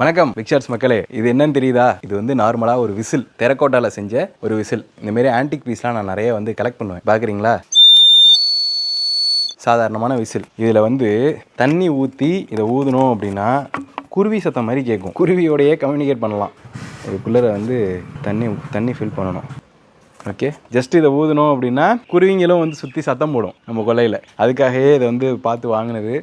வணக்கம் பிக்சர்ஸ் மக்களே. இது என்னன்னு தெரியுதா? இது வந்து நார்மலாக ஒரு விசில் தெரக்கோட்டாவில் செஞ்ச ஒரு விசில். இந்த மாதிரி ஆன்டிக் பீஸ்லாம் நான் நிறைய வந்து கலெக்ட் பண்ணுவேன். பார்க்குறீங்களா? சாதாரணமான விசில். இதில் வந்து தண்ணி ஊற்றி இதை ஊதணும் அப்படின்னா குருவி சத்தம் மாதிரி கேட்கும். குருவியோடையே கம்யூனிகேட் பண்ணலாம். இதுக்குள்ளே வந்து தண்ணி தண்ணி ஃபில் பண்ணணும். ஓகே ஜஸ்ட் இதை ஊதணும் அப்படின்னா குருவிங்களும் வந்து சுற்றி சத்தம் போடும் நம்ம கொல்லையில் அதுக்காகவே இதை வந்து பார்த்து வாங்கினது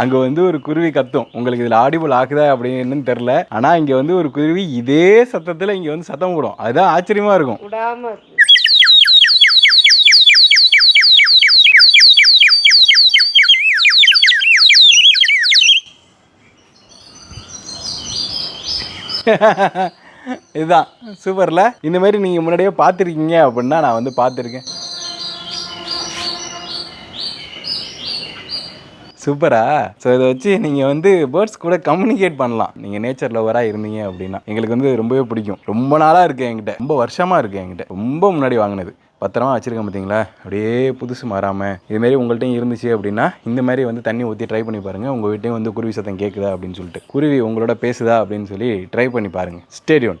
அங்கே வந்து ஒரு குருவி கத்தும். உங்களுக்கு இதில் ஆடிபிள் ஆகுதா அப்படின்னு தெரில ஆனால் இங்கே வந்து ஒரு குருவி இதே சத்தத்தில் இங்கே வந்து சத்தம் போடும். அதுதான் ஆச்சரியமாக இருக்கும். இதுதான். சூப்பரில் இந்த மாதிரி நீங்கள் முன்னாடியே பார்த்துருக்கீங்க அப்படின்னா நான் வந்து பார்த்துருக்கேன். சூப்பரா? ஸோ இதை வச்சு நீங்கள் வந்து பேர்ட்ஸ் கூட கம்யூனிகேட் பண்ணலாம். நீங்கள் நேச்சர் லவராக இருந்தீங்க அப்படின்னா. எங்களுக்கு வந்து ரொம்பவே பிடிக்கும். ரொம்ப நாளாக இருக்குது என்கிட்ட. ரொம்ப வருஷமாக இருக்குது என்கிட்ட. ரொம்ப முன்னாடி வாங்கினது. பத்திரமா வச்சுருக்கேன் பார்த்தீங்களா அப்படியே புதுசு மாறாமல் இதுமாரி உங்கள்கிட்டயும் இருந்துச்சு அப்படின்னா இந்த மாதிரி வந்து தண்ணி ஊற்றி ட்ரை பண்ணி பாருங்கள் உங்கள் வீட்டையும் வந்து குருவி சத்தம் கேட்குதா அப்படின்னு சொல்லிட்டு. குருவி உங்களோட பேசுதா அப்படின்னு சொல்லி ட்ரை பண்ணி பாருங்கள் ஸ்டேடியோன்